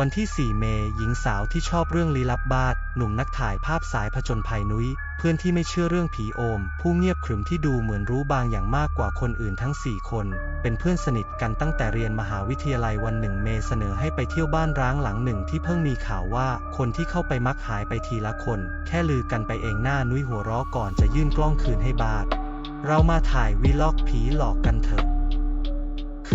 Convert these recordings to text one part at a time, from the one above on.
วันที่ 4 เมย์หญิงสาวที่ชอบเรื่องลี้ลับบาดหนุ่มนักถ่ายภาพสายผจญภัยนุ้ย เพื่อนที่ไม่เชื่อเรื่องผีโอม ผู้เงียบขรึมที่ดูเหมือนรู้บางอย่างมากกว่าคนอื่นทั้ง 4 คน เป็นเพื่อนสนิทกันตั้งแต่เรียนมหาวิทยาลัยวันหนึ่งเมย์เสนอให้ไปเที่ยวบ้านร้างหลังหนึ่งที่เพิ่งมีข่าวว่า คนที่เข้าไปมักหายไปทีละคน แค่ลือกันไปเองหน้านุ้ยหัวเราะก่อนจะยื่นกล้องคืนให้บาดเรามาถ่ายวีล็อกผีหลอกกันเถอะ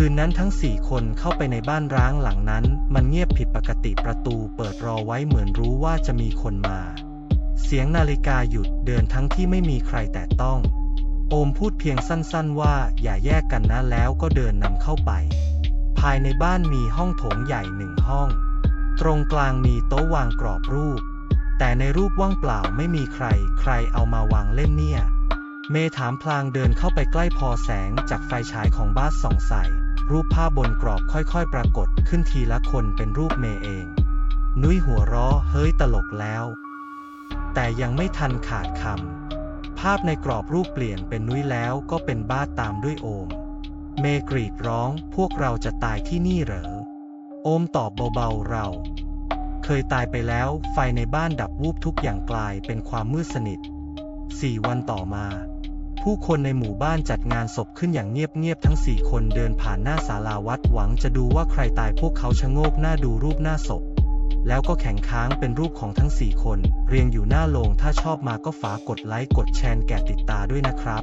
คืนนั้นทั้งสี่คนเข้าไปในบ้านร้างหลังนั้น มันเงียบผิดปกติประตูเปิดรอไว้เหมือนรู้ว่าจะมีคนมา เสียงนาฬิกาหยุดเดินทั้งที่ไม่มีใครแตะต้อง โอมพูดเพียงสั้นๆว่าอย่าแยกกันนะแล้วก็เดินนำเข้าไป ภายในบ้านมีห้องโถงใหญ่หนึ่งห้อง ตรงกลางมีโต๊ะวางกรอบรูป แต่ในรูปว่างเปล่าไม่มีใคร ใครเอามาวางเล่นเนี่ยเมถามพลางเดินเข้าไปใกล้พอแสงจากไฟฉายของบ้าสส่องใส่ รูปภาพบนกรอบค่อยๆ ปรากฏขึ้นทีละคนเป็นรูปเมย์เอง นุ้ยหัวเราะเฮ้ยตลกแล้ว แต่ยังไม่ทันขาดคำ ภาพในกรอบรูปเปลี่ยนเป็นนุ้ยแล้วก็เป็นบ้าตามด้วยโอม เมกรีดร้องพวกเราจะตายที่นี่เหรอ โอมตอบเบาๆเรา เคยตายไปแล้วไฟในบ้านดับวูบทุกอย่างกลายเป็นความมืดสนิทสี่วันต่อมา ผู้คนในหมู่บ้านจัดงานศพขึ้นอย่างเงียบๆทั้งสี่คนเดินผ่านหน้าศาลาวัดหวังจะดูว่าใครตายพวกเขาชะโงกหน้าดูรูปหน้าศพ แล้วก็แข็งค้างเป็นรูปของทั้งสี่คน เรียงอยู่หน้าโลงถ้าชอบมาก็ฝากกดไลค์กดแชร์แก่ติดตาด้วยนะครับ